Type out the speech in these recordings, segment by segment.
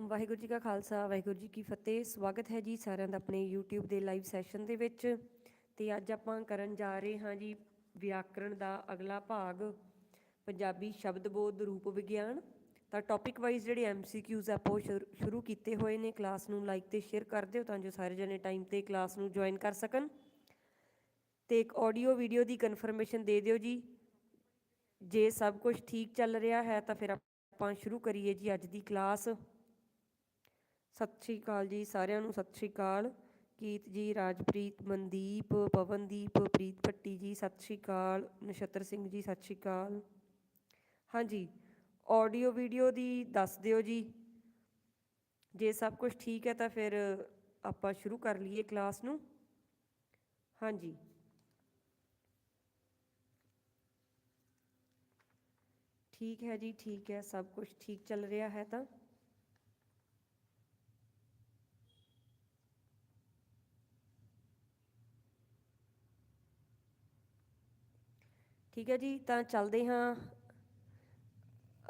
ਵਾਹਿਗੁਰੂ ਜੀ ਕਾ ਖਾਲਸਾ, ਵਾਹਿਗੁਰੂ ਜੀ ਕੀ ਫਤਿਹ। ਸਵਾਗਤ ਹੈ ਜੀ ਸਾਰਿਆਂ ਦਾ ਆਪਣੇ YouTube ਦੇ ਲਾਈਵ ਸੈਸ਼ਨ ਦੇ ਵਿੱਚ। ਤੇ ਅੱਜ ਆਪਾਂ ਕਰਨ ਜਾ ਰਹੇ ਹਾਂ ਜੀ ਵਿਆਕਰਣ ਦਾ ਅਗਲਾ ਭਾਗ, ਪੰਜਾਬੀ ਸ਼ਬਦ ਬੋਧ ਰੂਪ ਵਿਗਿਆਨ। ਤਾਂ ਟੌਪਿਕ ਵਾਈਜ਼ ਜਿਹੜੇ MCQs ਆਪਾਂ ਉਹ ਸ਼ੁਰੂ- ਸ਼ੁਰੂ ਕੀਤੇ ਹੋਏ ਨੇ। ਕਲਾਸ ਨੂੰ ਲਾਈਕ ਤੇ ਸ਼ੇਅਰ ਕਰ ਦਿਓ ਤਾਂ ਜੋ ਸਾਰੇ ਜਣੇ ਟਾਈਮ ਤੇ ਕਲਾਸ ਨੂੰ ਜੁਆਇਨ ਕਰ ਸਕਣ। ਤੇ ਇੱਕ ਆਡੀਓ ਵੀਡੀਓ ਦੀ ਕਨਫਰਮੇਸ਼ਨ ਦੇ ਦਿਓ ਜੀ। ਜੇ ਸਭ ਕੁਝ ਠੀਕ ਚੱਲ ਰਿਹਾ ਹੈ ਤਾਂ ਫਿਰ ਆਪਾਂ ਸ਼ੁਰੂ ਕਰੀਏ ਜੀ ਅੱਜ ਦੀ ਕਲਾਸ ਸਤਿ ਸ਼੍ਰੀ ਅਕਾਲ ਜੀ ਸਾਰਿਆਂ ਨੂੰ, ਸਤਿ ਸ਼੍ਰੀ ਅਕਾਲ। ਕੀਤ ਜੀ, ਰਾਜਪ੍ਰੀਤ, ਮਨਦੀਪ, ਪਵਨਦੀਪ, ਪ੍ਰੀਤ ਭੱਟੀ ਜੀ, ਸਤਿ ਸ਼੍ਰੀ ਅਕਾਲ। ਨਛੱਤਰ ਸਿੰਘ ਜੀ, ਸਤਿ ਸ਼੍ਰੀ ਅਕਾਲ। ਹਾਂਜੀ ਆਡੀਓ ਵੀਡੀਓ ਦੀ ਦੱਸ ਦਿਓ ਜੀ। ਜੇ ਸਭ ਕੁਝ ਠੀਕ ਹੈ ਤਾਂ ਫਿਰ ਆਪਾਂ ਸ਼ੁਰੂ ਕਰ ਲਈਏ ਕਲਾਸ ਨੂੰ। ਹਾਂਜੀ। ਠੀਕ ਹੈ ਜੀ, ਠੀਕ ਹੈ, ਸਭ ਕੁਝ ਠੀਕ ਚੱਲ ਰਿਹਾ ਹੈ ਤਾਂ। ਠੀਕ ਹੈ ਜੀ, ਤਾਂ ਚੱਲਦੇ ਹਾਂ।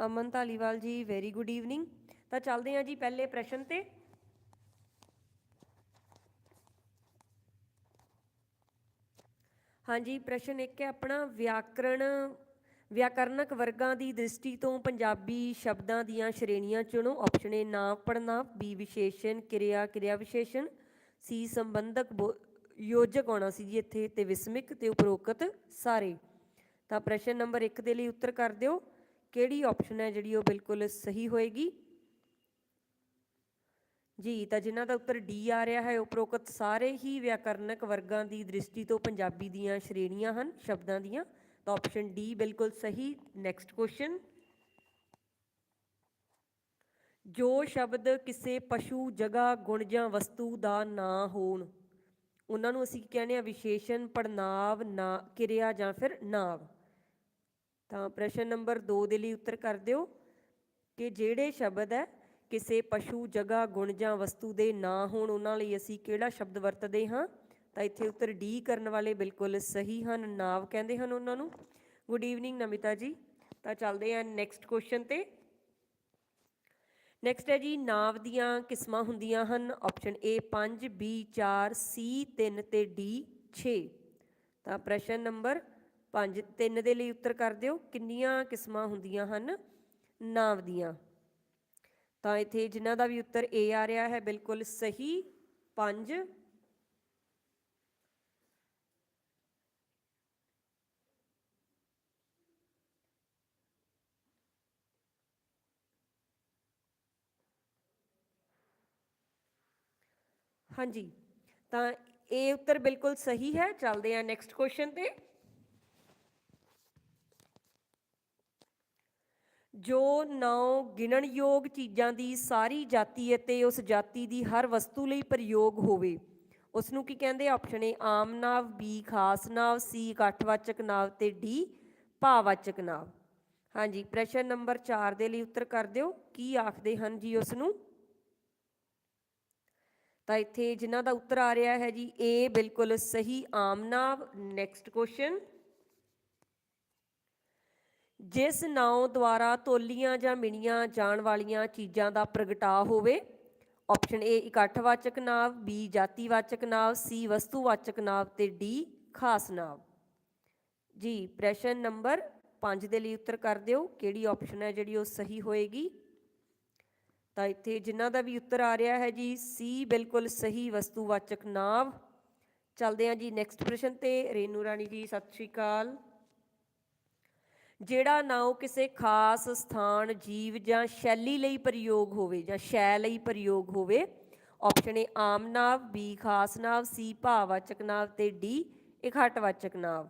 ਅਮਨ ਧਾਲੀਵਾਲ ਜੀ ਵੈਰੀ ਗੁੱਡ ਈਵਨਿੰਗ ਤਾਂ ਚੱਲਦੇ ਹਾਂ ਜੀ ਪਹਿਲੇ ਪ੍ਰਸ਼ਨ ਤੇ। ਹਾਂਜੀ, ਪ੍ਰਸ਼ਨ ਇੱਕ ਹੈ ਆਪਣਾ ਵਿਆਕਰਣ, ਵਿਆਕਰਨਕ ਵਰਗਾਂ ਦੀ ਦ੍ਰਿਸ਼ਟੀ ਤੋਂ ਪੰਜਾਬੀ ਸ਼ਬਦਾਂ ਦੀਆਂ ਸ਼੍ਰੇਣੀਆਂ ਚੁਣੋ। ਆਪਸ਼ਨ ਏ ਨਾਮ ਪੜਨਾ ਬੀ ਵਿਸ਼ੇਸ਼ਣ, ਕਿਰਿਆ ਕਿਰਿਆ ਵਿਸ਼ੇਸ਼ਣ। ਸੀ ਸੰਬੰਧਕ ਬੋ- ਯੋਜਕ ਆਉਣਾ ਸੀ ਜੀ ਇੱਥੇ ਤੇ ਵਿਸਮਿਕ ਤੇ ਉਪਰੋਕਤ ਸਾਰੇ। ਤਾਂ ਪ੍ਰਸ਼ਨ ਨੰਬਰ 1 ਦੇ ਲਈ ਉੱਤਰ ਕਰ ਦਿਓ। ਕਿਹੜੀ ਆਪਸ਼ਨ ਹੈ ਜਿਹੜੀ ਉਹ ਬਿਲਕੁਲ ਸਹੀ ਹੋਏਗੀ? ਜੀ, ਤਾਂ ਜਿਨ੍ਹਾਂ ਦਾ ਉੱਤਰ ਡੀ ਆ ਰਿਹਾ ਹੈ, ਉਪਰੋਕਤ ਸਾਰੇ ਹੀ ਵਿਆਕਰਨਕ ਵਰਗਾਂ ਦੀ ਦ੍ਰਿਸ਼ਟੀ ਤੋਂ ਪੰਜਾਬੀ ਦੀਆਂ ਸ਼੍ਰੇਣੀਆਂ ਹਨ, ਸ਼ਬਦਾਂ ਦੀਆਂ। ਤਾਂ ਆਪਸ਼ਨ ਡੀ ਬਿਲਕੁਲ ਸਹੀ। ਨੈਕਸਟ ਕੁਐਸਚਨ ਜੋ ਸ਼ਬਦ ਕਿਸੇ ਪਸ਼ੂ, ਜਗ੍ਹਾ, ਗੁਣ ਜਾਂ ਵਸਤੂ ਦਾ ਨਾਂ ਹੋਣ, ਉਹਨਾਂ ਨੂੰ ਅਸੀਂ ਕੀ ਕਹਿੰਦੇ ਆ ਵਿਸ਼ੇਸ਼ਣ ਪੜਨਾਵ ਨਾ, ਕਿਰਿਆ ਜਾਂ ਫਿਰ ਨਾਵ। ਤਾਂ ਪ੍ਰਸ਼ਨ ਨੰਬਰ 2 ਦੇ ਲਈ ਉੱਤਰ ਕਰ ਦਿਓ ਕਿ ਜਿਹੜੇ ਸ਼ਬਦ ਹੈ, ਕਿਸੇ ਪਸ਼ੂ, ਜਗ੍ਹਾ, ਗੁਣ ਜਾਂ ਵਸਤੂ ਦੇ ਨਾਂ ਹੋਣ, ਉਹਨਾਂ ਲਈ ਅਸੀਂ ਕਿਹੜਾ ਸ਼ਬਦ ਵਰਤਦੇ ਹਾਂ? ਤਾਂ ਇੱਥੇ ਉੱਤਰ ਡੀ ਕਰਨ ਵਾਲੇ ਬਿਲਕੁਲ ਸਹੀ ਹਨ, ਨਾਵ ਕਹਿੰਦੇ ਹਨ ਉਹਨਾਂ ਨੂੰ। ਗੁੱਡ ਈਵਨਿੰਗ ਨਮਿਤਾ ਜੀ। ਤਾਂ ਚੱਲਦੇ ਹਾਂ ਨੈਕਸਟ ਕੁਐਸਚਨ ਤੇ। ਨੈਕਸਟ ਹੈ ਜੀ, ਨਾਵ ਦੀਆਂ ਕਿਸਮਾਂ ਹੁੰਦੀਆਂ ਹਨ ਆਪਸ਼ਨ A 5 B 4 C 3 ਤੇ D 6 ਤਾਂ ਪ੍ਰਸ਼ਨ ਨੰਬਰ 5 3 ਦੇ ਲਈ ਉੱਤਰ ਕਰ ਦਿਓ। ਕਿੰਨੀਆਂ ਕਿਸਮਾਂ ਹੁੰਦੀਆਂ ਹਨ? ਨਾਵ ਦੀਆਂ। ਤਾਂ ਇੱਥੇ ਜਿਨ੍ਹਾਂ ਦਾ ਵੀ ਉੱਤਰ A ਆ ਰਿਹਾ ਹੈ, ਬਿਲਕੁਲ ਸਹੀ। 5 ਹਾਂਜੀ। ਤਾਂ ਇਹ ਉੱਤਰ ਬਿਲਕੁਲ ਸਹੀ ਹੈ। ਚੱਲਦੇ ਹਾਂ ਨੈਕਸਟ ਕੁਐਸਚਨ ਤੇ। ਜੋ ਨੌ ਗਿਣਨਯੋਗ ਚੀਜ਼ਾਂ ਦੀ ਸਾਰੀ ਜਾਤੀ ਅਤੇ ਉਸ ਜਾਤੀ ਦੀ ਹਰ ਵਸਤੂ ਲਈ ਪ੍ਰਯੋਗ ਹੋਵੇ। ਉਸ ਨੂੰ ਕੀ ਕਹਿੰਦੇ? ਆਪਸ਼ਨ ਏ ਆਮ ਨਾਵ ਬੀ ਖਾਸ ਨਾਵ ਸੀ ਇਕੱਠਵਾਚਕ ਨਾਵ ਤੇ ਡੀ ਭਾਵਵਾਚਕ ਨਾਵ। ਹਾਂਜੀ, ਪ੍ਰਸ਼ਨ ਨੰਬਰ 4 ਦੇ ਲਈ ਉੱਤਰ ਕਰ ਦਿਓ। ਕੀ ਆਖਦੇ ਹਨ ਜੀ ਉਸ ਨੂੰ ਤਾਂ ਇੱਥੇ ਜਿਨ੍ਹਾਂ ਦਾ ਉੱਤਰ ਆ ਰਿਹਾ ਹੈ ਜੀ, A ਬਿਲਕੁਲ ਸਹੀ, ਆਮ ਨਾਵ ਨੈਕਸਟ ਕੁਐਸਚਨ ਜਿਸ ਨਾਉ ਦੁਆਰਾ ਤੋਲੀਆਂ ਜਾਂ ਮਿਣੀਆਂ ਜਾਣ ਵਾਲੀਆਂ ਚੀਜ਼ਾਂ ਦਾ ਪ੍ਰਗਟਾ ਹੋਵੇ ਆਪਸ਼ਨ ਏ ਇਕੱਠਵਾਚਕ ਨਾਵ ਬੀ ਜਾਤੀਵਾਚਕ ਨਾਵ ਸੀ ਵਸਤੂਵਾਚਕ ਨਾਵ ਤੇ ਡੀ ਖਾਸ ਨਾਵ। ਜੀ, ਪ੍ਰਸ਼ਨ ਨੰਬਰ 5 ਦੇ ਲਈ ਉੱਤਰ ਕਰ ਦਿਓ, ਕਿਹੜੀ ਆਪਸ਼ਨ ਹੈ ਜਿਹੜੀ ਉਹ ਸਹੀ ਹੋਏਗੀ? ਤਾਂ ਇੱਥੇ ਜਿਨ੍ਹਾਂ ਦਾ ਵੀ ਉੱਤਰ ਆ ਰਿਹਾ ਹੈ ਜੀ ਸੀ ਬਿਲਕੁਲ ਸਹੀ ਵਸਤੂਵਾਚਕ ਨਾਵ। ਚੱਲਦੇ ਹਾਂ ਜੀ ਨੈਕਸਟ ਪ੍ਰਸ਼ਨ ਤੇ। ਰੇਨੂ ਰਾਣੀ ਜੀ, ਸਤਿ ਸ਼੍ਰੀ ਅਕਾਲ। ਜਿਹੜਾ ਨਾਉ ਕਿਸੇ ਖਾਸ ਸਥਾਨ, ਜੀਵ ਜਾਂ ਸ਼ੈਲੀ ਲਈ ਪ੍ਰਯੋਗ ਹੋਵੇ, ਜਾਂ ਸ਼ੈ ਲਈ ਪ੍ਰਯੋਗ ਹੋਵੇ ਆਪਸ਼ਨ ਏ ਆਮ ਨਾਵ ਬੀ ਖਾਸ ਨਾਵ ਸੀ ਭਾਵਵਾਚਕ ਨਾਵ ਤੇ ਡੀ ਇਕੱਠਵਾਚਕ ਨਾਵ।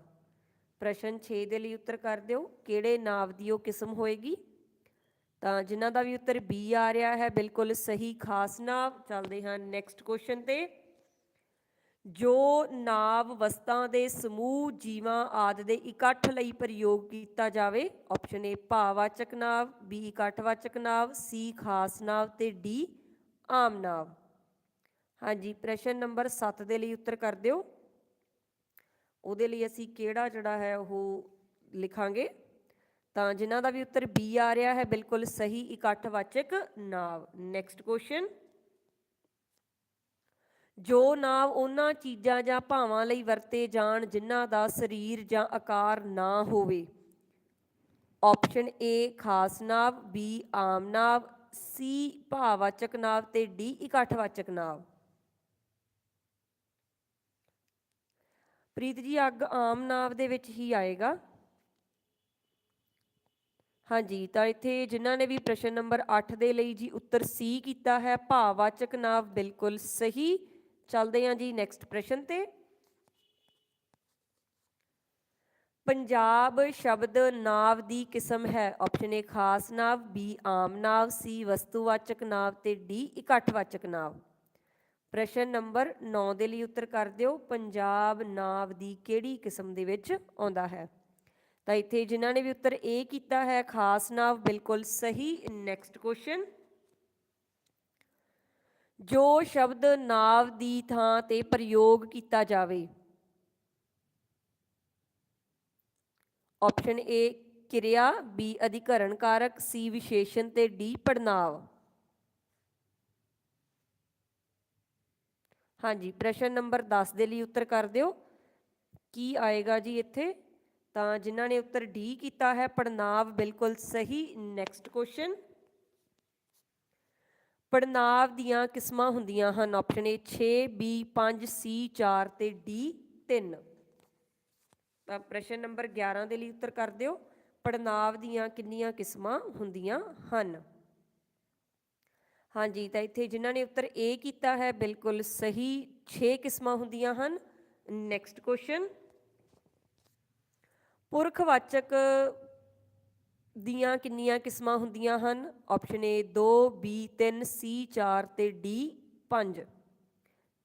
ਪ੍ਰਸ਼ਨ 6 ਦੇ ਲਈ ਉੱਤਰ ਕਰ ਦਿਓ, ਕਿਹੜੇ ਨਾਵ ਦੀ ਉਹ ਕਿਸਮ ਹੋਏਗੀ? ਤਾਂ ਜਿਨ੍ਹਾਂ ਦਾ ਵੀ ਉੱਤਰ ਬੀ ਆ ਰਿਹਾ ਹੈ, ਬਿਲਕੁਲ ਸਹੀ ਖਾਸ ਨਾਵ, ਚੱਲਦੇ ਹਾਂ ਨੈਕਸਟ ਕੁਐਸਚਨ ਤੇ। ਜੋ ਨਾਵ ਵਸਤਾਂ ਦੇ ਸਮੂਹ, ਜੀਵਾਂ ਆਦਿ ਦੇ ਇਕੱਠ ਲਈ ਪ੍ਰਯੋਗ ਕੀਤਾ ਜਾਵੇ ਆਪਸ਼ਨ ਏ ਭਾਵਵਾਚਕ ਨਾਵ ਬੀ ਇਕੱਠਵਾਚਕ ਨਾਵ ਸੀ ਖਾਸ ਨਾਵ ਤੇ ਡੀ ਆਮ ਨਾਵ। ਹਾਂਜੀ, ਪ੍ਰਸ਼ਨ ਨੰਬਰ 7 ਦੇ ਲਈ ਉੱਤਰ ਕਰ ਦਿਓ। ਉਹਦੇ ਲਈ ਅਸੀਂ ਕਿਹੜਾ ਜਿਹੜਾ ਹੈ ਉਹ ਲਿਖਾਂਗੇ? ਤਾਂ ਜਿਨ੍ਹਾਂ ਦਾ ਵੀ ਉੱਤਰ ਬੀ ਆ ਰਿਹਾ ਹੈ, ਬਿਲਕੁਲ ਸਹੀ ਇਕੱਠਵਾਚਕ ਨਾਵ। ਨੈਕਸਟ ਕੁਐਸਚਨ ਜੋ ਨਾਂਵ ਉਹਨਾਂ ਚੀਜ਼ਾਂ ਜਾਂ ਭਾਵਾਂ ਲਈ ਵਰਤੇ ਜਾਣ, ਜਿਨ੍ਹਾਂ ਦਾ ਸਰੀਰ ਜਾਂ ਆਕਾਰ ਨਾ ਹੋਵੇ। ਆਪਸ਼ਨ ਏ ਖਾਸ ਨਾਂਵ ਬੀ ਆਮ ਨਾਂਵ ਸੀ ਭਾਵਵਾਚਕ ਨਾਂਵ ਤੇ ਡੀ ਇਕੱਠਵਾਚਕ ਨਾਂਵ। ਪ੍ਰੀਤ ਜੀ, ਅੱਗ ਆਮ ਨਾਂਵ ਦੇ ਵਿੱਚ ਹੀ ਆਏਗਾ। ਹਾਂਜੀ, ਤਾਂ ਇੱਥੇ ਜਿਨ੍ਹਾਂ ਨੇ ਵੀ ਪ੍ਰਸ਼ਨ ਨੰਬਰ 8 ਦੇ ਲਈ ਜੀ ਉੱਤਰ ਸੀ ਕੀਤਾ ਹੈ ਭਾਵਵਾਚਕ ਨਾਂਵ ਬਿਲਕੁਲ ਸਹੀ। ਚੱਲਦੇ ਹਾਂ ਜੀ ਨੈਕਸਟ ਪ੍ਰਸ਼ਨ ਤੇ। ਪੰਜਾਬ ਸ਼ਬਦ ਨਾਵ ਦੀ ਕਿਸਮ ਹੈ। ਆਪਸ਼ਨ ਏ ਖਾਸ ਨਾਵ ਬੀ ਆਮ ਨਾਵ ਸੀ ਵਸਤੂਵਾਚਕ ਨਾਵ ਤੇ ਡੀ ਇਕੱਠਵਾਚਕ ਨਾਵ। ਪ੍ਰਸ਼ਨ ਨੰਬਰ 9 ਦੇ ਲਈ ਉੱਤਰ ਕਰ ਦਿਓ। ਪੰਜਾਬ ਨਾਵ ਦੀ ਕਿਹੜੀ ਕਿਸਮ ਦੇ ਵਿੱਚ ਆਉਂਦਾ ਹੈ? ਤਾਂ ਇੱਥੇ ਜਿਨ੍ਹਾਂ ਨੇ ਵੀ ਉੱਤਰ ਏ ਕੀਤਾ ਹੈ, ਖਾਸ ਨਾਵ, ਬਿਲਕੁਲ ਸਹੀ। ਨੈਕਸਟ ਕੁਐਸਚਨ ਜੋ ਸ਼ਬਦ ਨਾਵ ਦੀ ਥਾਂ ਤੇ ਪ੍ਰਯੋਗ ਕੀਤਾ ਜਾਵੇ। ਆਪਸ਼ਨ ਏ ਕਿਰਿਆ ਬੀ ਅਧਿਕਰਨ ਕਾਰਕ ਸੀ ਵਿਸ਼ੇਸ਼ਣ ਤੇ ਡੀ ਪੜਨਾਵ ਹਾਂਜੀ, ਪ੍ਰਸ਼ਨ ਨੰਬਰ 10 ਦੇ ਲਈ ਉੱਤਰ ਕਰ ਦਿਓ। ਕੀ ਆਏਗਾ ਜੀ ਇੱਥੇ? ਤਾਂ ਜਿਨ੍ਹਾਂ ਨੇ ਉੱਤਰ ਡੀ ਕੀਤਾ ਹੈ ਪੜਨਾਵ ਬਿਲਕੁਲ ਸਹੀ। ਨੈਕਸਟ ਕੁਐਸਚਨ ਪੜਨਾਵ ਦੀਆਂ ਕਿਸਮਾਂ ਹੁੰਦੀਆਂ ਹਨ। ਆਪਸ਼ਨ ਏ 6 ਬੀ 5 ਸੀ 4 ਤੇ ਡੀ 3 ਤਾਂ ਪ੍ਰਸ਼ਨ ਨੰਬਰ 11 ਦੇ ਲਈ ਉੱਤਰ ਕਰ ਦਿਓ। ਪੜਨਾਵ ਦੀਆਂ ਕਿੰਨੀਆਂ ਕਿਸਮਾਂ ਹੁੰਦੀਆਂ ਹਨ? ਹਾਂਜੀ, ਤਾਂ ਇੱਥੇ ਜਿਨ੍ਹਾਂ ਨੇ ਉੱਤਰ ਏ ਕੀਤਾ ਹੈ, ਬਿਲਕੁਲ ਸਹੀ 6 ਕਿਸਮਾਂ ਹੁੰਦੀਆਂ ਹਨ। ਨੈਕਸਟ ਕੁਐਸਚਨ ਪੁਰਖਵਾਚਕ ਦੀਆਂ ਕਿੰਨੀਆਂ ਕਿਸਮਾਂ ਹੁੰਦੀਆਂ ਹਨ? ਆਪਸ਼ਨ ਏ 2 ਬੀ 3 ਸੀ 4 ਤੇ ਡੀ 5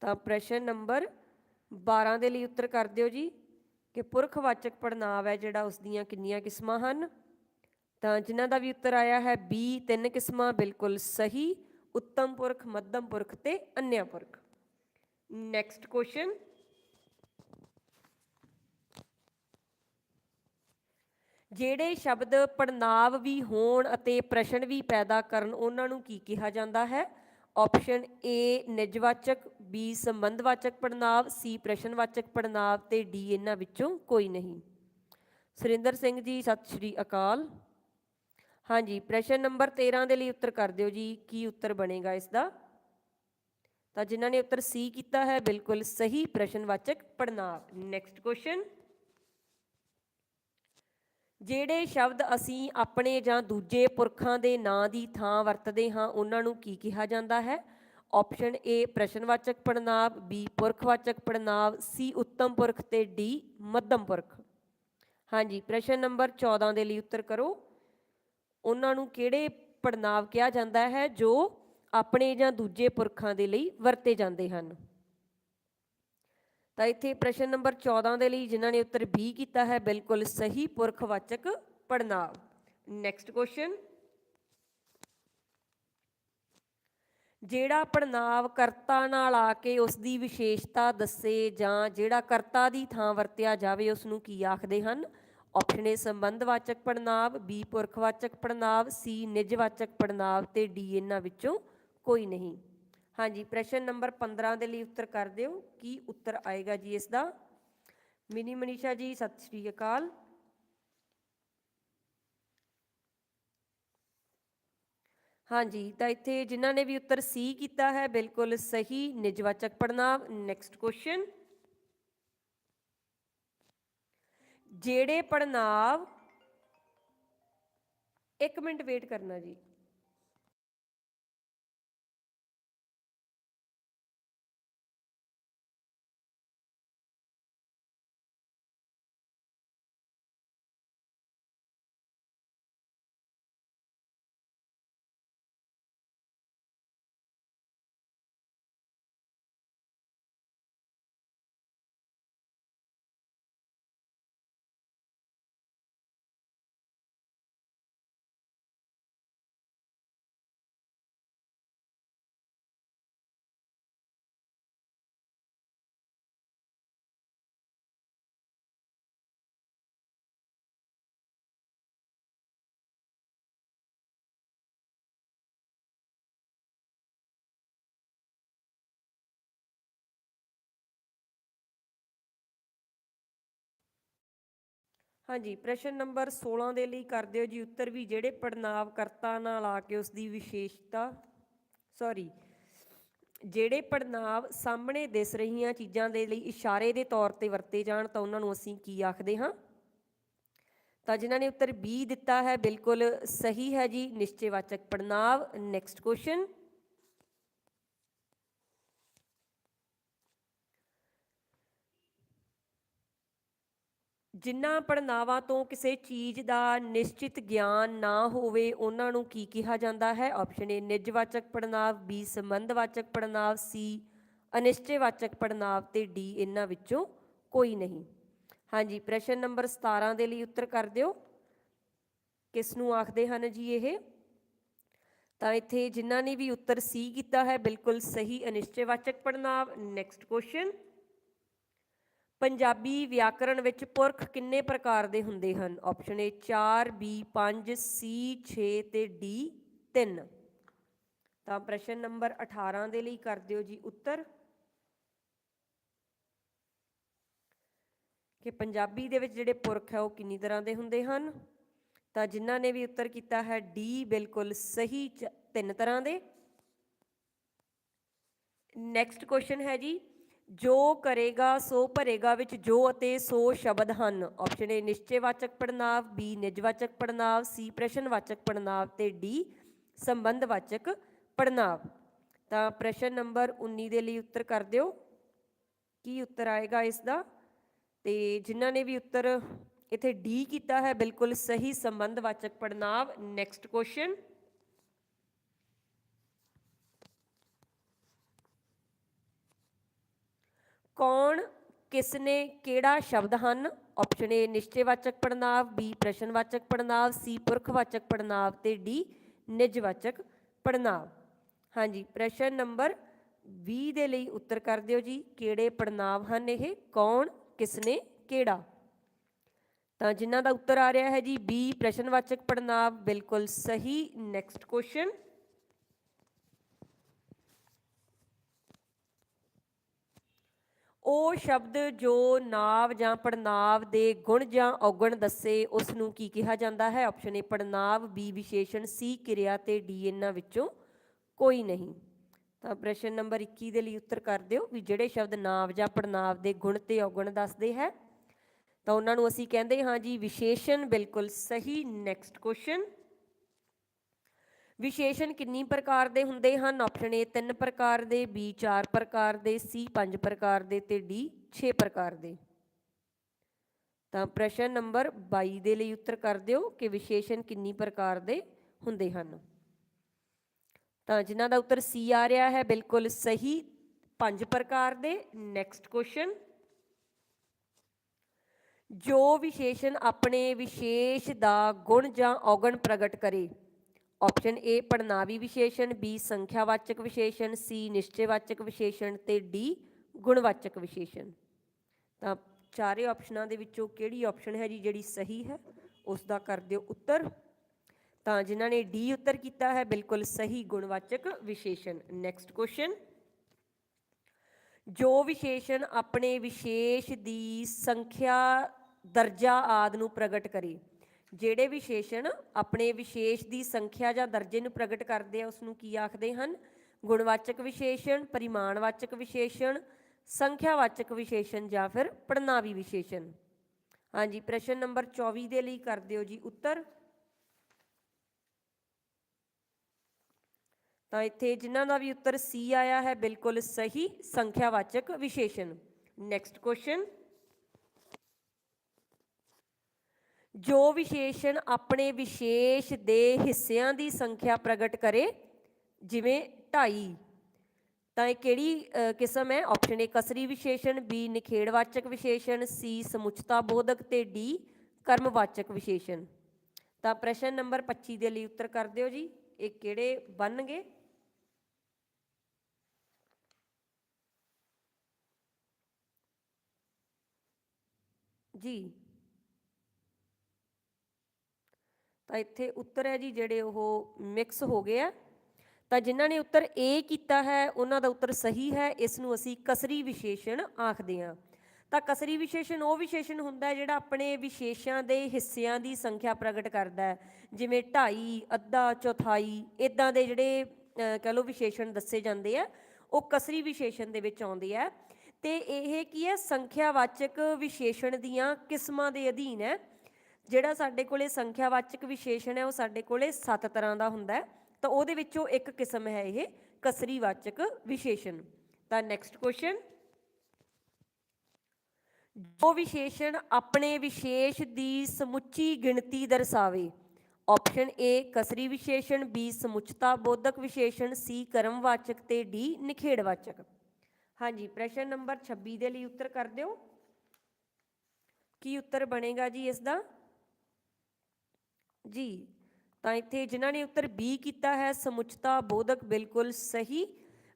ਤਾਂ ਪ੍ਰਸ਼ਨ ਨੰਬਰ 12 ਦੇ ਲਈ ਉੱਤਰ ਕਰ ਦਿਓ ਜੀ। ਕਿ ਪੁਰਖਵਾਚਕ ਪੜਨਾਵ ਹੈ ਜਿਹੜਾ ਉਸ ਦੀਆਂ ਕਿੰਨੀਆਂ ਕਿਸਮਾਂ ਹਨ? ਤਾਂ ਜਿਨ੍ਹਾਂ ਦਾ ਵੀ ਉੱਤਰ ਆਇਆ ਹੈ ਬੀ ਤਿੰਨ ਕਿਸਮਾਂ, ਬਿਲਕੁਲ ਸਹੀ, ਉੱਤਮ ਪੁਰਖ, ਮੱਧਮ ਪੁਰਖ ਤੇ ਅੰਨਿਆ ਪੁਰਖ। ਨੈਕਸਟ ਕੁਐਸਚਨ ਜਿਹੜੇ ਸ਼ਬਦ ਪੜਨਾਵ ਵੀ ਹੋਣ ਅਤੇ ਪ੍ਰਸ਼ਨ ਵੀ ਪੈਦਾ ਕਰਨ, ਉਹਨਾਂ ਨੂੰ ਕੀ ਕਿਹਾ ਜਾਂਦਾ ਹੈ? ਆਪਸ਼ਨ ਏ ਨਿਜਵਾਚਕ ਬੀ ਸੰਬੰਧਵਾਚਕ ਪੜਨਾਵ ਸੀ ਪ੍ਰਸ਼ਨਵਾਚਕ ਪੜਨਾਵ ਤੇ ਡੀ ਇਹਨਾਂ ਵਿੱਚੋਂ ਕੋਈ ਨਹੀਂ। ਸੁਰਿੰਦਰ ਸਿੰਘ ਜੀ, ਸਤਿ ਸ਼੍ਰੀ ਅਕਾਲ। ਹਾਂਜੀ, ਪ੍ਰਸ਼ਨ ਨੰਬਰ 13 ਦੇ ਲਈ ਉੱਤਰ ਕਰ ਦਿਓ ਜੀ, ਕੀ ਉੱਤਰ ਬਣੇਗਾ ਇਸ ਦਾ ਤਾਂ ਜਿਨ੍ਹਾਂ ਨੇ ਉੱਤਰ ਸੀ ਕੀਤਾ ਹੈ, ਬਿਲਕੁਲ ਸਹੀ ਪ੍ਰਸ਼ਨਵਾਚਕ ਪੜਨਾਵ ਨੈਕਸਟ ਕੁਐਸਚਨ ਜਿਹੜੇ ਸ਼ਬਦ ਅਸੀਂ ਆਪਣੇ ਜਾਂ ਦੂਜੇ ਪੁਰਖਾਂ ਦੇ ਨਾਂ ਦੀ ਥਾਂ ਵਰਤਦੇ ਹਾਂ, ਉਹਨਾਂ ਨੂੰ ਕੀ ਕਿਹਾ ਜਾਂਦਾ ਹੈ? ਆਪਸ਼ਨ ਏ ਪ੍ਰਸ਼ਨਵਾਚਕ ਪੜਨਾਵ ਬੀ ਪੁਰਖਵਾਚਕ ਪੜਨਾਵ ਸੀ ਉੱਤਮ ਪੁਰਖ ਤੇ ਡੀ ਮੱਧਮ ਪੁਰਖ। ਹਾਂਜੀ, ਪ੍ਰਸ਼ਨ ਨੰਬਰ 14 ਦੇ ਲਈ ਉੱਤਰ ਕਰੋ। ਉਹਨਾਂ ਨੂੰ ਕਿਹੜੇ ਪੜਨਾਵ ਕਿਹਾ ਜਾਂਦਾ ਹੈ ਜੋ ਆਪਣੇ ਜਾਂ ਦੂਜੇ ਪੁਰਖਾਂ ਦੇ ਲਈ ਵਰਤੇ ਜਾਂਦੇ ਹਨ? ਤਾਂ ਇੱਥੇ ਪ੍ਰਸ਼ਨ ਨੰਬਰ 14 ਦੇ ਲਈ ਜਿਨ੍ਹਾਂ ਨੇ ਉੱਤਰ ਬੀ ਕੀਤਾ ਹੈ, ਬਿਲਕੁਲ ਸਹੀ ਪੁਰਖਵਾਚਕ ਪੜਨਾਵ ਨੈਕਸਟ ਕੁਐਸਚਨ ਜਿਹੜਾ ਪੜਨਾਵ ਕਰਤਾ ਨਾਲ ਆ ਕੇ ਉਸ ਦੀ ਵਿਸ਼ੇਸ਼ਤਾ ਦੱਸੇ ਜਾਂ ਜਿਹੜਾ ਕਰਤਾ ਦੀ ਥਾਂ ਵਰਤਿਆ ਜਾਵੇ ਉਸ ਨੂੰ ਕੀ ਆਖਦੇ ਹਨ? ਆਪਸ਼ਨ ਏ ਸੰਬੰਧਵਾਚਕ ਪੜਨਾਵ ਬੀ ਪੁਰਖਵਾਚਕ ਪੜਨਾਵ ਸੀ ਨਿਜਵਾਚਕ ਪੜਨਾਵ ਤੇ ਡੀ ਇਹਨਾਂ ਵਿੱਚੋਂ ਕੋਈ ਨਹੀਂ। ਹਾਂਜੀ, ਪ੍ਰਸ਼ਨ ਨੰਬਰ 15 ਦੇ ਲਈ ਉੱਤਰ ਕਰ ਦਿਓ। ਕੀ ਉੱਤਰ ਆਏਗਾ ਜੀ ਇਸ ਦਾ ਮਿਨੀ ਮਨੀਸ਼ਾ ਜੀ, ਸਤਿ ਸ਼੍ਰੀ ਅਕਾਲ। ਹਾਂਜੀ, ਤਾਂ ਇੱਥੇ ਜਿਨ੍ਹਾਂ ਨੇ ਵੀ ਉੱਤਰ ਸੀ ਕੀਤਾ ਹੈ, ਬਿਲਕੁਲ ਸਹੀ, ਨਿਜਵਾਚਕ ਪੜਨਾਵ ਨੈਕਸਟ ਕੁਐਸਚਨ ਜਿਹੜੇ ਪੜਨਾਵ ਇੱਕ ਮਿੰਟ ਵੇਟ ਕਰਨਾ ਜੀ। ਹਾਂਜੀ, ਪ੍ਰਸ਼ਨ ਨੰਬਰ 16 ਦੇ ਲਈ ਕਰ ਦਿਓ ਜੀ ਉੱਤਰ ਵੀ, ਜਿਹੜੇ ਪੜਨਾਵ ਕਰਤਾ ਨਾਲ ਆ ਕੇ ਉਸ ਦੀ ਵਿਸ਼ੇਸ਼ਤਾ ਸੌਰੀ ਜਿਹੜੇ ਪੜਨਾਵ ਸਾਹਮਣੇ ਦਿਸ ਰਹੀਆਂ ਚੀਜ਼ਾਂ ਦੇ ਲਈ ਇਸ਼ਾਰੇ ਦੇ ਤੌਰ ਤੇ ਵਰਤੇ ਜਾਣ, ਤਾਂ ਉਹਨਾਂ ਨੂੰ ਅਸੀਂ ਕੀ ਆਖਦੇ ਹਾਂ? ਤਾਂ ਜਿਨ੍ਹਾਂ ਨੇ ਉੱਤਰ B ਦਿੱਤਾ ਹੈ, ਬਿਲਕੁਲ ਸਹੀ ਹੈ ਜੀ, ਨਿਸ਼ਚੈਵਾਚਕ ਪੜਨਾਵ ਨੈਕਸਟ ਕੁਐਸਚਨ ਜਿਨ੍ਹਾਂ ਪੜਨਾਵਾਂ ਤੋਂ ਕਿਸੇ ਚੀਜ਼ ਦਾ ਨਿਸ਼ਚਿਤ ਗਿਆਨ ਨਾ ਹੋਵੇ, ਉਹਨਾਂ ਨੂੰ ਕੀ ਕਿਹਾ ਜਾਂਦਾ ਹੈ? ਆਪਸ਼ਨ ਏ ਨਿਜਵਾਚਕ ਪੜਨਾਵ ਬੀ ਸੰਬੰਧਵਾਚਕ ਪੜਨਾਵ ਸੀ ਅਨਿਸ਼ਚੈਵਾਚਕ ਪੜਨਾਵ ਤੇ ਡੀ ਇਹਨਾਂ ਵਿੱਚੋਂ ਕੋਈ ਨਹੀਂ। ਹਾਂਜੀ, ਪ੍ਰਸ਼ਨ ਨੰਬਰ 17 ਦੇ ਲਈ ਉੱਤਰ ਕਰ ਦਿਓ। ਕਿਸ ਨੂੰ ਆਖਦੇ ਹਨ ਜੀ ਇਹ? ਤਾਂ ਇੱਥੇ ਜਿਨ੍ਹਾਂ ਨੇ ਵੀ ਉੱਤਰ ਸੀ ਕੀਤਾ ਹੈ, ਬਿਲਕੁਲ ਸਹੀ ਅਨਿਸ਼ਚੈਵਾਚਕ ਪੜਨਾਵ ਨੈਕਸਟ ਕੁਐਸਚਨ ਪੰਜਾਬੀ ਵਿਆਕਰਣ ਵਿੱਚ ਪੁਰਖ ਕਿੰਨੇ ਪ੍ਰਕਾਰ ਦੇ ਹੁੰਦੇ ਹਨ? ਆਪਸ਼ਨ ਏ 4 ਬੀ 5 ਸੀ 6 ਤੇ ਡੀ 3 ਤਾਂ ਪ੍ਰਸ਼ਨ ਨੰਬਰ 18 ਦੇ ਲਈ ਕਰ ਦਿਓ ਜੀ ਉੱਤਰ। ਕਿ ਪੰਜਾਬੀ ਦੇ ਵਿੱਚ ਜਿਹੜੇ ਪੁਰਖ ਹੈ ਉਹ ਕਿੰਨੀ ਤਰ੍ਹਾਂ ਦੇ ਹੁੰਦੇ ਹਨ? ਤਾਂ ਜਿਨ੍ਹਾਂ ਨੇ ਵੀ ਉੱਤਰ ਕੀਤਾ ਹੈ ਡੀ ਬਿਲਕੁਲ ਸਹੀ ਚ- ਤਿੰਨ ਤਰ੍ਹਾਂ ਦੇ। ਨੈਕਸਟ ਕੁਐਸਚਨ ਹੈ ਜੀ। ਜੋ ਕਰੇਗਾ, ਸੋ ਭਰੇਗਾ, ਵਿੱਚ ਜੋ ਅਤੇ ਸੋ ਸ਼ਬਦ ਹਨ। ਆਪਸ਼ਨ ਏ ਨਿਸ਼ਚੈਵਾਚਕ ਪੜਨਾਵ ਬੀ ਨਿਜਵਾਚਕ ਪੜਨਾਵ ਸੀ ਪ੍ਰਸ਼ਨਵਾਚਕ ਪੜਨਾਵ ਤੇ ਡੀ ਸੰਬੰਧਵਾਚਕ ਪੜਨਾਵ ਤਾਂ ਪ੍ਰਸ਼ਨ ਨੰਬਰ 19 ਦੇ ਲਈ ਉੱਤਰ ਕਰ ਦਿਓ। ਕੀ ਉੱਤਰ ਆਏਗਾ ਇਸ ਦਾ ਤੇ ਜਿਨ੍ਹਾਂ ਨੇ ਵੀ ਉੱਤਰ ਇੱਥੇ ਡੀ ਕੀਤਾ ਹੈ, ਬਿਲਕੁਲ ਸਹੀ ਸੰਬੰਧਵਾਚਕ ਪੜਨਾਵ ਨੈਕਸਟ ਕੁਐਸਚਨ ਕੌਣ ਕਿਸਨੇ ਕਿਹੜਾ ਸ਼ਬਦ ਹਨ? ਆਪਸ਼ਨ ਏ ਨਿਸ਼ਚੈਵਾਚਕ ਪੜਨਾਵ ਬੀ ਪ੍ਰਸ਼ਨਵਾਚਕ ਪੜਨਾਵ ਸੀ ਪੁਰਖਵਾਚਕ ਪੜਨਾਵ ਤੇ ਡੀ ਨਿਜਵਾਚਕ ਪੜਨਾਵ ਹਾਂਜੀ, ਪ੍ਰਸ਼ਨ ਨੰਬਰ 20 ਦੇ ਲਈ ਉੱਤਰ ਕਰ ਦਿਓ ਜੀ, ਕਿਹੜੇ ਪੜਨਾਵ ਹਨ ਇਹ? ਕੌਣ ਕਿਸਨੇ ਕਿਹੜਾ? ਤਾਂ ਜਿਨ੍ਹਾਂ ਦਾ ਉੱਤਰ ਆ ਰਿਹਾ ਹੈ ਜੀ ਬੀ ਪ੍ਰਸ਼ਨਵਾਚਕ ਪੜਨਾਵ ਬਿਲਕੁਲ ਸਹੀ। ਨੈਕਸਟ ਕੁਐਸਚਨ ਉਹ ਸ਼ਬਦ ਜੋ ਨਾਵ ਜਾਂ ਪੜਨਾਵ ਦੇ ਗੁਣ ਜਾਂ ਔਗਣ ਦੱਸੇ ਉਸ ਨੂੰ ਕੀ ਕਿਹਾ ਜਾਂਦਾ ਹੈ? ਆਪਸ਼ਨ ਏ ਪੜਨਾਵ ਬੀ ਵਿਸ਼ੇਸ਼ਣ ਸੀ ਕਿਰਿਆ ਤੇ ਡੀ ਇਹਨਾਂ ਵਿੱਚੋਂ ਕੋਈ ਨਹੀਂ। ਤਾਂ ਪ੍ਰਸ਼ਨ ਨੰਬਰ 21 ਦੇ ਲਈ ਉੱਤਰ ਕਰ ਦਿਓ ਵੀ ਜਿਹੜੇ ਸ਼ਬਦ ਨਾਵ ਜਾਂ ਪੜਨਾਵ ਦੇ ਗੁਣ ਤੇ ਔਗਣ ਦੱਸਦੇ ਹੈ, ਤਾਂ ਉਹਨਾਂ ਨੂੰ ਅਸੀਂ ਕਹਿੰਦੇ ਹਾਂ ਜੀ ਵਿਸ਼ੇਸ਼ਣ, ਬਿਲਕੁਲ ਸਹੀ। ਨੈਕਸਟ ਕੁਐਸਚਨ ਵਿਸ਼ੇਸ਼ਣ ਕਿੰਨੀ ਪ੍ਰਕਾਰ ਦੇ ਹੁੰਦੇ ਹਨ? ਆਪਸ਼ਨ ਏ ਤਿੰਨ ਪ੍ਰਕਾਰ ਦੇ ਬੀ ਚਾਰ ਪ੍ਰਕਾਰ ਦੇ ਸੀ ਪੰਜ ਪ੍ਰਕਾਰ ਦੇ ਤੇ ਡੀ 6 ਪ੍ਰਕਾਰ ਦੇ। ਤਾਂ ਪ੍ਰਸ਼ਨ ਨੰਬਰ 22 ਦੇ ਲਈ ਉੱਤਰ ਕਰ ਦਿਓ ਕਿ ਵਿਸ਼ੇਸ਼ਣ ਕਿੰਨੀ ਪ੍ਰਕਾਰ ਦੇ ਹੁੰਦੇ ਹਨ। ਤਾਂ ਜਿਨ੍ਹਾਂ ਦਾ ਉੱਤਰ ਸੀ ਆ ਰਿਹਾ ਹੈ, ਬਿਲਕੁਲ ਸਹੀ, ਪੰਜ ਪ੍ਰਕਾਰ ਦੇ। ਨੈਕਸਟ ਕੁਐਸਚਨ ਜੋ ਵਿਸ਼ੇਸ਼ਣ ਆਪਣੇ ਵਿਸ਼ੇਸ਼ ਦਾ ਗੁਣ ਜਾਂ ਔਗਣ ਪ੍ਰਗਟ ਕਰੇ ਆਪਸ਼ਨ ਏ ਪੜਨਾਵੀ ਵਿਸ਼ੇਸ਼ਣ ਬੀ ਸੰਖਿਆਵਾਚਕ ਵਿਸ਼ੇਸ਼ਣ ਸੀ ਨਿਸ਼ਚੈਵਾਚਕ ਵਿਸ਼ੇਸ਼ਣ ਤੇ ਡੀ ਗੁਣਵਾਚਕ ਵਿਸ਼ੇਸ਼ਣ। ਤਾਂ ਚਾਰੇ ਆਪਸ਼ਨਾਂ ਦੇ ਵਿੱਚੋਂ ਕਿਹੜੀ ਆਪਸ਼ਨ ਹੈ ਜੀ ਜਿਹੜੀ ਸਹੀ ਹੈ ਉਸ ਦਾ ਕਰ ਦਿਓ ਉੱਤਰ। ਤਾਂ ਜਿਨ੍ਹਾਂ ਨੇ ਡੀ ਉੱਤਰ ਕੀਤਾ ਹੈ, ਬਿਲਕੁਲ ਸਹੀ ਗੁਣਵਾਚਕ ਵਿਸ਼ੇਸ਼ਣ। ਨੈਕਸਟ ਕੁਐਸਚਨ ਜੋ ਵਿਸ਼ੇਸ਼ਣ ਆਪਣੇ ਵਿਸ਼ੇਸ਼ ਦੀ ਸੰਖਿਆ, ਦਰਜਾ ਆਦ ਨੂੰ ਪ੍ਰਗਟ ਕਰੇ ਜਿਹੜੇ ਵਿਸ਼ੇਸ਼ਣ ਆਪਣੇ ਵਿਸ਼ੇਸ਼ ਦੀ ਸੰਖਿਆ ਜਾਂ ਦਰਜੇ ਨੂੰ ਪ੍ਰਗਟ ਕਰਦੇ ਆ ਉਸ ਨੂੰ ਕੀ ਆਖਦੇ ਹਨ? ਗੁਣਵਾਚਕ ਵਿਸ਼ੇਸ਼ਣ, ਪਰਿਮਾਣਵਾਚਕ ਵਿਸ਼ੇਸ਼ਣ, ਸੰਖਿਆਵਾਚਕ ਵਿਸ਼ੇਸ਼ਣ ਜਾਂ ਫਿਰ ਪੜਨਾਵੀ ਵਿਸ਼ੇਸ਼ਣ। ਹਾਂਜੀ, ਪ੍ਰਸ਼ਨ ਨੰਬਰ 24 ਦੇ ਲਈ ਕਰ ਦਿਓ ਜੀ ਉੱਤਰ। ਤਾਂ ਇੱਥੇ ਜਿਨ੍ਹਾਂ ਦਾ ਵੀ ਉੱਤਰ ਸੀ ਆਇਆ ਹੈ, ਬਿਲਕੁਲ ਸਹੀ ਸੰਖਿਆਵਾਚਕ ਵਿਸ਼ੇਸ਼ਣ। ਨੈਕਸਟ ਕੁਐਸਚਨ ਜੋ ਵਿਸ਼ੇਸ਼ਣ ਆਪਣੇ ਵਿਸ਼ੇਸ਼ ਦੇ ਹਿੱਸਿਆਂ ਦੀ ਸੰਖਿਆ ਪ੍ਰਗਟ ਕਰੇ, ਜਿਵੇਂ 2.5 ਤਾਂ ਇਹ ਕਿਹੜੀ ਕਿਸਮ ਹੈ? ਆਪਸ਼ਨ ਏ ਕਸਰੀ ਵਿਸ਼ੇਸ਼ਣ ਬੀ ਨਿਖੇੜਵਾਚਕ ਵਿਸ਼ੇਸ਼ਣ ਸੀ ਸਮੁੱਚਤਾ ਬੋਧਕ ਤੇ ਡੀ ਕਰਮਵਾਚਕ ਵਿਸ਼ੇਸ਼ਣ। ਤਾਂ ਪ੍ਰਸ਼ਨ ਨੰਬਰ 25 ਦੇ ਲਈ ਉੱਤਰ ਕਰ ਦਿਓ ਜੀ। ਇਹ ਕਿਹੜੇ ਬਣਨਗੇ? ਜੀ। ਤਾਂ ਇੱਥੇ ਉੱਤਰ ਹੈ ਜੀ ਜਿਹੜੇ ਉਹ ਮਿਕਸ ਹੋ ਗਏ ਆ। ਤਾਂ ਜਿਨ੍ਹਾਂ ਨੇ ਉੱਤਰ A ਕੀਤਾ ਹੈ ਉਹਨਾਂ ਦਾ ਉੱਤਰ ਸਹੀ ਹੈ ਇਸ ਨੂੰ ਅਸੀਂ ਕਸਰੀ ਵਿਸ਼ੇਸ਼ਣ ਆਖਦੇ ਹਾਂ। ਤਾਂ ਕਸਰੀ ਵਿਸ਼ੇਸ਼ਣ ਉਹ ਵਿਸ਼ੇਸ਼ਣ ਹੁੰਦਾ ਹੈ ਜਿਹੜਾ ਆਪਣੇ ਵਿਸ਼ੇਸ਼ਾਂ ਦੇ ਹਿੱਸਿਆਂ ਦੀ ਸੰਖਿਆ ਪ੍ਰਗਟ ਕਰਦਾ ਹੈ। ਜਿਵੇਂ ਢਾਈ ਅੱਧਾ ਚੌਥਾਈ ਇਦਾਂ ਦੇ ਜਿਹੜੇ ਅਹ, ਕਹਿ ਲਓ ਵਿਸ਼ੇਸ਼ਣ ਦੱਸੇ ਜਾਂਦੇ ਆ ਉਹ ਕਸਰੀ ਵਿਸ਼ੇਸ਼ਣ ਦੇ ਵਿੱਚ ਆਉਂਦੇ ਆ। ਤੇ ਇਹ ਕੀ ਹੈ ਸੰਖਿਆਵਾਚਕ ਵਿਸ਼ੇਸ਼ਣ ਦੀਆਂ ਕਿਸਮਾਂ ਦੇ ਅਧੀਨ ਹੈ। ਜਿਹੜਾ ਸਾਡੇ ਕੋਲੇ ਸੰਖਿਆਵਾਚਕ ਵਿਸ਼ੇਸ਼ਣ ਹੈ, ਉਹ ਸਾਡੇ ਕੋਲੇ 7 ਤਰ੍ਹਾਂ ਦਾ ਹੁੰਦਾ ਹੈ। ਤਾਂ ਉਹਦੇ ਵਿੱਚੋਂ ਇੱਕ ਕਿਸਮ ਹੈ ਇਹ ਕਸਰੀਵਾਚਕ ਵਿਸ਼ੇਸ਼ਣ। ਤਾਂ ਨੈਕਸਟ ਕੁਐਸਚਨ ਜੋ ਵਿਸ਼ੇਸ਼ਣ ਆਪਣੇ ਵਿਸ਼ੇਸ਼ ਦੀ ਸਮੁੱਚੀ ਗਿਣਤੀ ਦਰਸਾਵੇ। ਆਪਸ਼ਨ A, ਕਸਰੀ ਵਿਸ਼ੇਸ਼ਣ। B, ਸਮੁੱਚਤਾ ਬੋਧਕ ਵਿਸ਼ੇਸ਼ਣ। C, ਕਰਮਵਾਚਕ ਤੇ D, ਨਿਖੇੜਵਾਚਕ। ਹਾਂਜੀ, ਪ੍ਰਸ਼ਨ ਨੰਬਰ 26 ਦੇ ਲਈ ਉੱਤਰ ਕਰ ਦਿਓ। ਕੀ ਉੱਤਰ ਬਣੇਗਾ ਜੀ ਇਸ ਦਾ? ਜੀ, ਤਾਂ ਇੱਥੇ ਜਿਨ੍ਹਾਂ ਨੇ ਉੱਤਰ B ਕੀਤਾ ਹੈ, ਸਮੁੱਚਤਾ ਬੋਧਕ ਬਿਲਕੁਲ ਸਹੀ।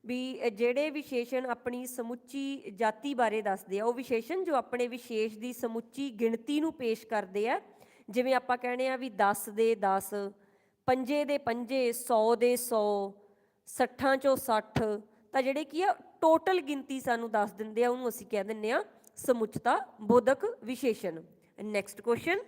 ਵੀ ਜਿਹੜੇ ਵਿਸ਼ੇਸ਼ਣ ਆਪਣੀ ਸਮੁੱਚੀ ਜਾਤੀ ਬਾਰੇ ਦੱਸਦੇ ਆ, ਉਹ ਵਿਸ਼ੇਸ਼ਣ ਜੋ ਆਪਣੇ ਵਿਸ਼ੇਸ਼ ਦੀ ਸਮੁੱਚੀ ਗਿਣਤੀ ਨੂੰ ਪੇਸ਼ ਕਰਦੇ ਆ, ਜਿਵੇਂ ਆਪਾਂ ਕਹਿੰਦੇ ਆ ਵੀ 10 ਦੇ 10 ਪੰਜੇ ਦੇ ਪੰਜੇ 100 ਦੇ 100 60 ਚੋਂ 60 ਤਾਂ ਜਿਹੜੇ ਕੀ ਆ ਟੋਟਲ ਗਿਣਤੀ ਸਾਨੂੰ ਦੱਸ ਦਿੰਦੇ ਆ, ਉਹਨੂੰ ਅਸੀਂ ਕਹਿ ਦਿੰਦੇ ਆ ਸਮੁੱਚਤਾ ਬੋਧਕ ਵਿਸ਼ੇਸ਼ਣ। ਨੈਕਸਟ ਕੁਐਸਚਨ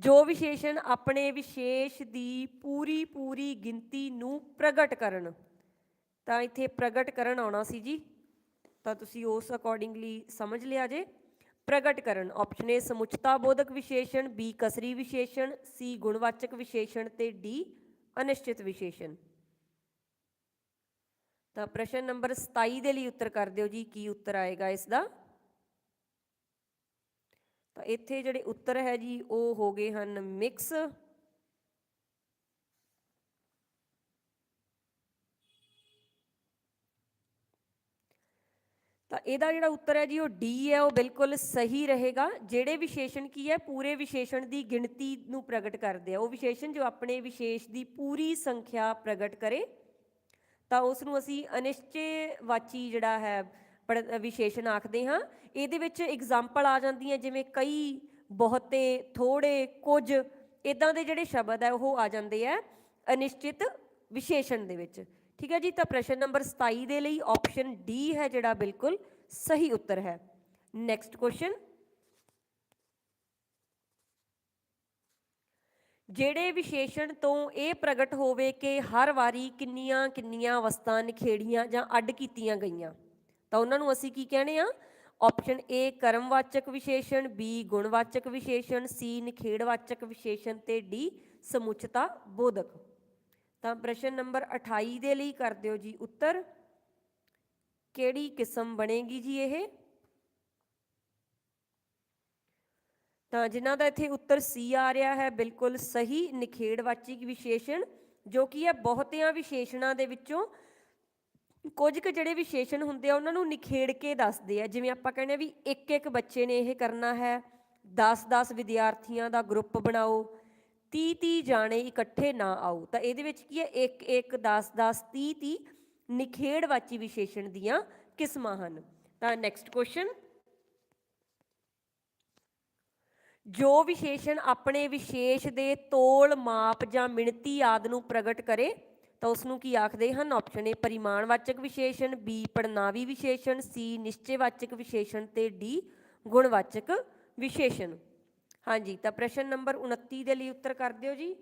ਜੋ ਵਿਸ਼ੇਸ਼ਣ ਆਪਣੇ ਵਿਸ਼ੇਸ਼ ਦੀ ਪੂਰੀ ਪੂਰੀ ਗਿਣਤੀ ਨੂੰ ਪ੍ਰਗਟ ਕਰਨ। ਤਾਂ ਇੱਥੇ ਪ੍ਰਗਟ ਕਰਨ ਆਉਣਾ ਸੀ ਜੀ। ਤਾਂ ਤੁਸੀਂ ਉਸ ਅਕੋਰਡਿੰਗਲੀ ਸਮਝ ਲਿਆ ਜੇ। ਪ੍ਰਗਟ ਕਰਨ। ਆਪਸ਼ਨ ਏ ਸਮੁੱਚਤਾ ਬੋਧਕ ਵਿਸ਼ੇਸ਼ਣ। ਬੀ ਕਸਰੀ ਵਿਸ਼ੇਸ਼ਣ। ਸੀ ਗੁਣਵਾਚਕ ਵਿਸ਼ੇਸ਼ਣ ਤੇ ਡੀ ਅਨਿਸ਼ਚਿਤ ਵਿਸ਼ੇਸ਼ਣ। ਤਾਂ ਪ੍ਰਸ਼ਨ ਨੰਬਰ 27 ਦੇ ਲਈ ਉੱਤਰ ਕਰ ਦਿਓ ਜੀ, ਕੀ ਉੱਤਰ ਆਏਗਾ ਇਸ ਦਾ? ਤਾਂ ਇੱਥੇ ਜਿਹੜੇ ਉੱਤਰ ਹੈ ਜੀ, ਉਹ ਹੋ ਗਏ ਹਨ ਮਿਕਸ ਤਾਂ ਇਹਦਾ ਜਿਹੜਾ ਉੱਤਰ ਹੈ ਜੀ, ਉਹ D ਹੈ, ਉਹ ਬਿਲਕੁਲ ਸਹੀ ਰਹੇਗਾ। ਜਿਹੜੇ ਵਿਸ਼ੇਸ਼ਣ ਕੀ ਹੈ, ਪੂਰੇ ਵਿਸ਼ੇਸ਼ਣ ਦੀ ਗਿਣਤੀ ਨੂੰ ਪ੍ਰਗਟ ਕਰਦੇ ਆ। ਉਹ ਵਿਸ਼ੇਸ਼ਣ ਜੋ ਆਪਣੇ ਵਿਸ਼ੇਸ਼ ਦੀ ਪੂਰੀ ਸੰਖਿਆ ਪ੍ਰਗਟ ਕਰੇ, ਤਾਂ ਉਸ ਨੂੰ ਅਸੀਂ ਅਨਿਸ਼ਚੈਵਾਚੀ ਜਿਹੜਾ ਹੈ ਵਿਸ਼ੇਸ਼ਣ ਆਖਦੇ ਹਾਂ। ਇਹਦੇ ਵਿੱਚ ਐਗਜ਼ਾਮਪਲ ਆ ਜਾਂਦੀਆਂ, ਜਿਵੇਂ ਕਈ ਬਹੁਤੇ ਥੋੜੇ ਕੁਝ ਇਦਾਂ ਦੇ ਜਿਹੜੇ ਸ਼ਬਦ ਹੈ, ਉਹ ਆ ਜਾਂਦੇ ਆ ਅਨਿਸ਼ਚਿਤ ਵਿਸ਼ੇਸ਼ਣ ਦੇ ਵਿੱਚ। ਠੀਕ ਹੈ ਜੀ? ਤਾਂ ਪ੍ਰਸ਼ਨ ਨੰਬਰ 27 ਦੇ ਲਈ ਆਪਸ਼ਨ ਡੀ ਹੈ ਜਿਹੜਾ ਬਿਲਕੁਲ ਸਹੀ ਉੱਤਰ ਹੈ। ਨੈਕਸਟ ਕੁਐਸਚਨ ਜਿਹੜੇ ਵਿਸ਼ੇਸ਼ਣ ਤੋਂ ਇਹ ਪ੍ਰਗਟ ਹੋਵੇ ਕਿ ਹਰ ਵਾਰੀ ਕਿੰਨੀਆਂ ਕਿੰਨੀਆਂ ਵਸਤਾਂ, ਨਿਖੇੜੀਆਂ ਜਾਂ ਅੱਡ ਕੀਤੀਆਂ ਗਈਆਂ ਤਾਂ ਉਹਨਾਂ ਨੂੰ ਅਸੀਂ ਕੀ ਕਹਿੰਦੇ ਆ? ਆਪਸ਼ਨ A, ਕਰਮਵਾਚਕ ਵਿਸ਼ੇਸ਼ਣ, B, ਗੁਣਵਾਚਕ ਵਿਸ਼ੇਸ਼ਣ, C, ਨਿਖੇੜਵਾਚਕ ਵਿਸ਼ੇਸ਼ਣ ਤੇ D, ਸਮੁੱਚਤਾ ਬੋਧਕ। ਤਾਂ ਪ੍ਰਸ਼ਨ ਨੰਬਰ 28 ਦੇ ਲਈ ਕਰ ਦਿਓ ਜੀ ਉੱਤਰ। ਕਿਹੜੀ ਕਿਸਮ ਬਣੇਗੀ ਜੀ ਇਹ? ਤਾਂ ਜਿਨ੍ਹਾਂ ਦਾ ਇੱਥੇ ਉੱਤਰ ਸੀ ਆ ਰਿਹਾ ਹੈ, ਬਿਲਕੁਲ ਸਹੀ ਨਿਖੇੜਵਾਚਕ ਵਿਸ਼ੇਸ਼ਣ, ਜੋ ਕਿ ਹੈ ਬਹੁਤਿਆਂ ਵਿਸ਼ੇਸ਼ਣਾਂ ਦੇ ਵਿੱਚੋਂ ਕੁਝ ਕੁ ਜਿਹੜੇ ਵਿਸ਼ੇਸ਼ਣ ਹੁੰਦੇ ਆ, ਉਹਨਾਂ ਨੂੰ ਨਿਖੇੜ ਕੇ ਦੱਸਦੇ ਆ। ਜਿਵੇਂ ਆਪਾਂ ਕਹਿੰਦੇ ਆ ਵੀ ਇੱਕ ਇੱਕ ਬੱਚੇ ਨੇ ਇਹ ਕਰਨਾ ਹੈ 10-10 ਵਿਦਿਆਰਥੀਆਂ ਦਾ ਗਰੁੱਪ ਬਣਾਓ 30-30 ਜਾਣੇ ਇਕੱਠੇ ਨਾ ਆਓ। ਤਾਂ ਇਹਦੇ ਵਿੱਚ ਕੀ ਹੈ 1-1 10-10 30-30 ਨਿਖੇੜਵਾਚੀ ਵਿਸ਼ੇਸ਼ਣ ਦੀਆਂ ਕਿਸਮਾਂ ਹਨ। ਤਾਂ ਨੈਕਸਟ ਕੁਐਸਚਨ ਜੋ ਵਿਸ਼ੇਸ਼ਣ ਆਪਣੇ ਵਿਸ਼ੇਸ਼ ਦੇ ਤੋਲ, ਮਾਪ ਜਾਂ ਮਿਣਤੀ ਆਦ ਨੂੰ ਪ੍ਰਗਟ ਕਰੇ ਤਾਂ ਉਸ ਨੂੰ ਕੀ ਆਖਦੇ ਹਨ? ਆਪਸ਼ਨ ਏ ਪਰਿਮਾਣਵਾਚਕ ਵਿਸ਼ੇਸ਼ਣ ਬੀ ਪੜਨਾਵੀ ਵਿਸ਼ੇਸ਼ਣ ਸੀ ਨਿਸ਼ਚੈਵਾਚਕ ਵਿਸ਼ੇਸ਼ਣ ਤੇ ਡੀ ਗੁਣਵਾਚਕ ਵਿਸ਼ੇਸ਼ਣ। ਹਾਂਜੀ, ਤਾਂ ਪ੍ਰਸ਼ਨ ਨੰਬਰ 29 ਦੇ ਲਈ ਉੱਤਰ ਕਰ ਦਿਓ ਜੀ।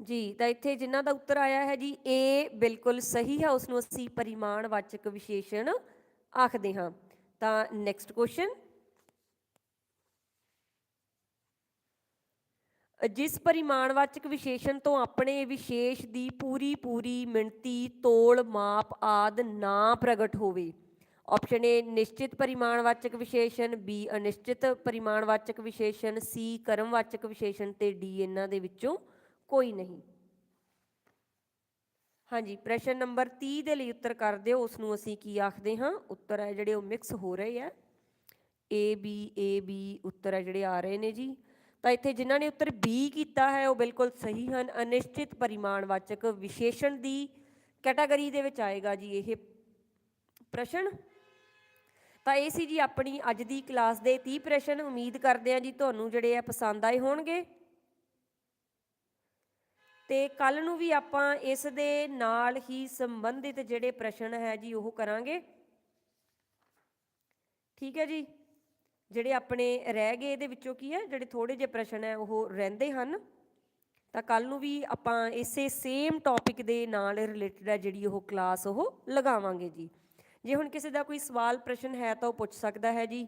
ਜੀ, ਤਾਂ ਇੱਥੇ ਜਿਨ੍ਹਾਂ ਦਾ ਉੱਤਰ ਆਇਆ ਹੈ ਜੀ ਏ ਬਿਲਕੁਲ ਸਹੀ ਹੈ ਉਸ ਨੂੰ ਅਸੀਂ ਪਰਿਮਾਣਵਾਚਕ ਵਿਸ਼ੇਸ਼ਣ ਆਖਦੇ ਹਾਂ। ਤਾਂ ਨੈਕਸਟ ਕੁਐਸਚਨ ਜਿਸ ਪਰਿਮਾਣਵਾਚਕ ਵਿਸ਼ੇਸ਼ਣ ਤੋਂ ਆਪਣੇ ਵਿਸ਼ੇਸ਼ ਦੀ ਪੂਰੀ ਪੂਰੀ ਮਿਣਤੀ, ਤੋਲ, ਮਾਪ ਆਦ ਨਾ ਪ੍ਰਗਟ ਹੋਵੇ। ਆਪਸ਼ਨ ਏ ਨਿਸ਼ਚਿਤ ਪਰਿਮਾਣਵਾਚਕ ਵਿਸ਼ੇਸ਼ਣ। ਬੀ ਅਨਿਸ਼ਚਿਤ ਪਰਿਮਾਣਵਾਚਕ ਵਿਸ਼ੇਸ਼ਣ। ਸੀ ਕਰਮਵਾਚਕ ਵਿਸ਼ੇਸ਼ਣ ਤੇ ਡੀ ਇਹਨਾਂ ਦੇ ਵਿੱਚੋਂ ਕੋਈ ਨਹੀਂ। ਹਾਂਜੀ, ਪ੍ਰਸ਼ਨ ਨੰਬਰ 30 ਦੇ ਲਈ ਉੱਤਰ ਕਰ ਦਿਓ। ਉਸ ਨੂੰ ਅਸੀਂ ਕੀ ਆਖਦੇ ਹਾਂ? ਉੱਤਰ ਹੈ ਜਿਹੜੇ ਉਹ ਮਿਕਸ ਹੋ ਰਹੇ ਆ। ਏ ਬੀ ਏ ਬੀ ਉੱਤਰ ਹੈ ਜਿਹੜੇ ਆ ਰਹੇ ਨੇ ਜੀ। ਤਾਂ ਇੱਥੇ ਜਿਨ੍ਹਾਂ ਨੇ ਉੱਤਰ ਬੀ ਕੀਤਾ ਹੈ, ਉਹ ਬਿਲਕੁਲ ਸਹੀ ਹਨ। ਅਨਿਸ਼ਚਿਤ ਪਰਿਮਾਣਵਾਚਕ ਵਿਸ਼ੇਸ਼ਣ ਦੀ ਕੈਟਾਗਰੀ ਦੇ ਵਿੱਚ ਆਏਗਾ ਜੀ ਇਹ ਪ੍ਰਸ਼ਨ। ਤਾਂ ਇਹ ਸੀ ਜੀ ਆਪਣੀ ਅੱਜ ਦੀ ਕਲਾਸ ਦੇ 30 ਪ੍ਰਸ਼ਨ। ਉਮੀਦ ਕਰਦੇ ਹਾਂ ਜੀ ਤੁਹਾਨੂੰ ਜਿਹੜੇ ਆ ਪਸੰਦ ਆਏ ਹੋਣਗੇ। ਤੇ ਕੱਲ ਨੂੰ ਵੀ ਆਪਾਂ ਇਸ ਦੇ ਨਾਲ ਹੀ ਸੰਬੰਧਿਤ ਜਿਹੜੇ ਪ੍ਰਸ਼ਨ ਹੈ ਜੀ ਉਹ ਕਰਾਂਗੇ। ਠੀਕ ਹੈ ਜੀ? ਜਿਹੜੇ ਆਪਣੇ ਰਹਿ ਗਏ ਇਹਦੇ ਵਿੱਚੋਂ ਕੀ ਹੈ, ਜਿਹੜੇ ਥੋੜੇ ਜਿਹੇ ਪ੍ਰਸ਼ਨ ਹੈ, ਉਹ ਰਹਿੰਦੇ ਹਨ। ਤਾਂ ਕੱਲ ਨੂੰ ਵੀ ਆਪਾਂ ਇਸੇ ਸੇਮ ਟੌਪਿਕ ਦੇ ਨਾਲ ਰਿਲੇਟਡ ਹੈ ਜਿਹੜੀ ਉਹ ਕਲਾਸ ਉਹ ਲਗਾਵਾਂਗੇ ਜੀ। ਜੇ ਹੁਣ ਕਿਸੇ ਦਾ ਕੋਈ ਸਵਾਲ, ਪ੍ਰਸ਼ਨ ਹੈ ਤਾਂ ਉਹ ਪੁੱਛ ਸਕਦਾ ਹੈ ਜੀ।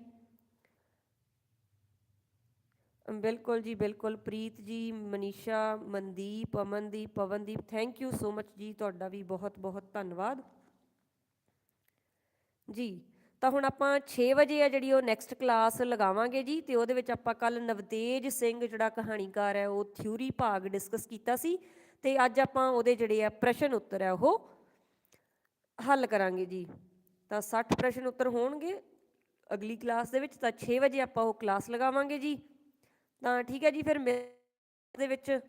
ਬਿਲਕੁਲ ਜੀ, ਬਿਲਕੁਲ। Preet ji, Manisha, Mandeep, Amandeep, Pavandeep thank you so much ਜੀ। ਤੁਹਾਡਾ ਵੀ ਬਹੁਤ ਬਹੁਤ ਧੰਨਵਾਦ। ਜੀ ਤਾਂ ਹੁਣ ਆਪਾਂ 6 ਵਜੇ ਆ ਜਿਹੜੀ ਉਹ ਨੈਕਸਟ ਕਲਾਸ ਲਗਾਵਾਂਗੇ ਜੀ, ਤੇ ਉਹਦੇ ਵਿੱਚ ਆਪਾਂ ਕੱਲ ਨਵਤੇਜ ਸਿੰਘ ਜਿਹੜਾ ਕਹਾਣੀਕਾਰ ਹੈ, ਉਹ ਥਿਊਰੀ ਭਾਗ ਡਿਸਕਸ ਕੀਤਾ ਸੀ, ਤੇ ਅੱਜ ਆਪਾਂ ਉਹਦੇ ਜਿਹੜੇ ਆ ਪ੍ਰਸ਼ਨ ਉੱਤਰ ਹੈ ਉਹ ਹੱਲ ਕਰਾਂਗੇ ਜੀ। ਤਾਂ 60 ਪ੍ਰਸ਼ਨ ਉੱਤਰ ਹੋਣਗੇ ਅਗਲੀ ਕਲਾਸ ਦੇ ਵਿੱਚ, ਤਾਂ 6 ਵਜੇ ਆਪਾਂ ਉਹ ਕਲਾਸ ਲਗਾਵਾਂਗੇ ਜੀ। ਤਾਂ ਠੀਕ ਹੈ ਜੀ, ਫਿਰ ਮਿਲ- ਦੇ ਵਿੱਚ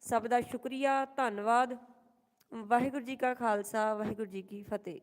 ਸਭ ਦਾ ਸ਼ੁਕਰੀਆ, ਧੰਨਵਾਦ। ਵਾਹਿਗੁਰੂ ਜੀ ਕਾ ਖਾਲਸਾ, ਵਾਹਿਗੁਰੂ ਜੀ ਕੀ ਫਤਿਹ।